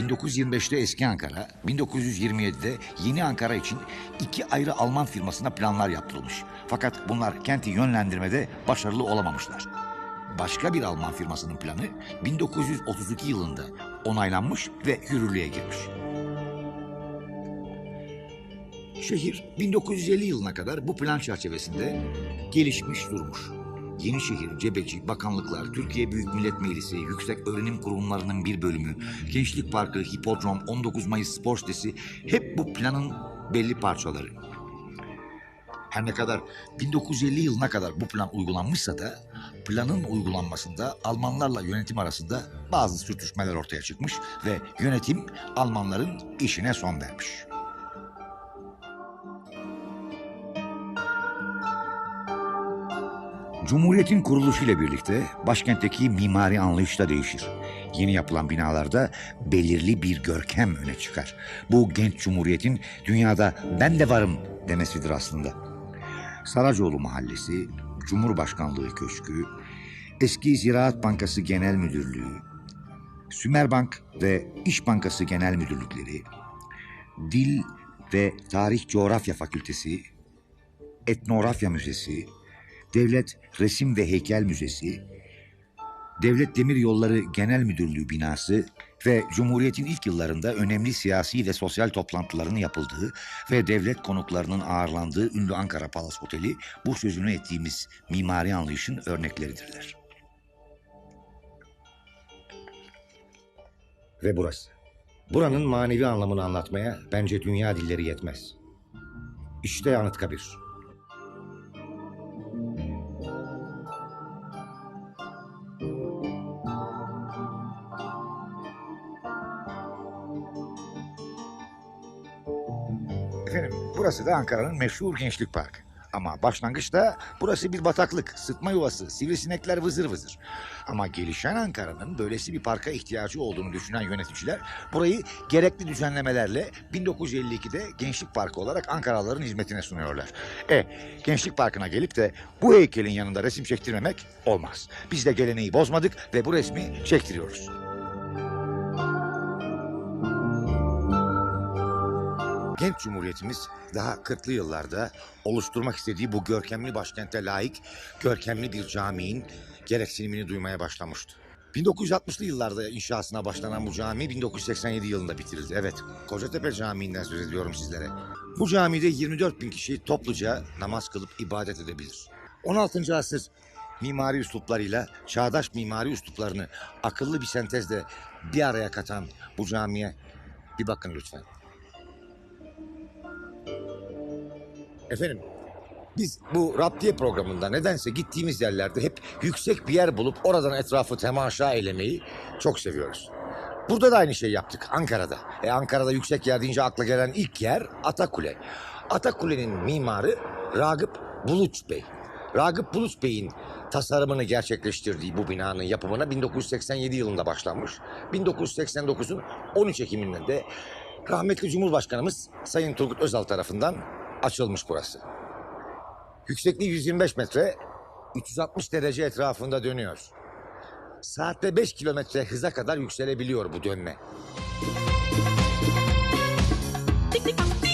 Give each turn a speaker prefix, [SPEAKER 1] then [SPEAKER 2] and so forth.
[SPEAKER 1] 1925'te eski Ankara, 1927'de yeni Ankara için iki ayrı Alman firmasına planlar yaptırılmış. Fakat bunlar kenti yönlendirmede başarılı olamamışlar. Başka bir Alman firmasının planı 1932 yılında onaylanmış ve yürürlüğe girmiş. Şehir 1950 yılına kadar bu plan çerçevesinde gelişmiş durmuş. Yenişehir, Cebeci, bakanlıklar, Türkiye Büyük Millet Meclisi, yüksek öğrenim kurumlarının bir bölümü, Gençlik Parkı, Hipodrom, 19 Mayıs Spor Sitesi hep bu planın belli parçaları. Her ne kadar 1950 yılına kadar bu plan uygulanmışsa da planın uygulanmasında Almanlarla yönetim arasında bazı sürtüşmeler ortaya çıkmış ve yönetim Almanların işine son vermiş. Cumhuriyetin kuruluşuyla birlikte başkentteki mimari anlayış da değişir. Yeni yapılan binalarda belirli bir görkem öne çıkar. Bu genç cumhuriyetin dünyada ben de varım demesidir aslında. Saracoğlu Mahallesi, Cumhurbaşkanlığı Köşkü, eski Ziraat Bankası Genel Müdürlüğü, Sümerbank ve İş Bankası Genel Müdürlükleri, Dil ve Tarih Coğrafya Fakültesi, Etnografya Müzesi, Devlet Resim ve Heykel Müzesi, Devlet Demir Yolları Genel Müdürlüğü binası ve Cumhuriyet'in ilk yıllarında önemli siyasi ve sosyal toplantıların yapıldığı ve devlet konuklarının ağırlandığı ünlü Ankara Palas Oteli bu sözünü ettiğimiz mimari anlayışın örnekleridirler.
[SPEAKER 2] Ve burası. Buranın manevi anlamını anlatmaya bence dünya dilleri yetmez. İşte Anıtkabir.
[SPEAKER 1] Efendim burası da Ankara'nın meşhur Gençlik Parkı. Ama başlangıçta burası bir bataklık, sıtma yuvası, sivrisinekler vızır vızır. Ama gelişen Ankara'nın böylesi bir parka ihtiyacı olduğunu düşünen yöneticiler burayı gerekli düzenlemelerle 1952'de Gençlik Parkı olarak Ankaralıların hizmetine sunuyorlar. E, Gençlik Parkı'na gelip de bu heykelin yanında resim çektirmemek olmaz. Biz de geleneği bozmadık ve bu resmi çektiriyoruz.
[SPEAKER 2] Genç Cumhuriyetimiz daha 40'lı yıllarda oluşturmak istediği bu görkemli başkente layık görkemli bir caminin gereksinimini duymaya başlamıştı.
[SPEAKER 1] 1960'lı yıllarda inşasına başlanan bu cami 1987 yılında bitirildi. Evet,
[SPEAKER 2] Kocatepe Camii'nden söz ediyorum sizlere. Bu camide 24 bin kişi topluca namaz kılıp ibadet edebilir. 16. asır mimari üsluplarıyla çağdaş mimari üsluplarını akıllı bir sentezle bir araya katan bu camiye bir bakın lütfen. Efendim biz bu raptiye programında nedense gittiğimiz yerlerde hep yüksek bir yer bulup oradan etrafı temaşa eylemeyi çok seviyoruz. Burada da aynı şey yaptık Ankara'da. E Ankara'da yüksek yer deyince akla gelen ilk yer Atakule. Atakule'nin mimarı Ragıp Buluç Bey. Ragıp Buluç Bey'in tasarımını gerçekleştirdiği bu binanın yapımına 1987 yılında başlanmış. 1989'un 13 Ekim'inde de rahmetli Cumhurbaşkanımız Sayın Turgut Özal tarafından açılmış burası. Yüksekliği 125 metre, 360 derece etrafında dönüyor. Saatte 5 kilometre hıza kadar yükselebiliyor bu dönme.
[SPEAKER 3] Tick, tick, tick.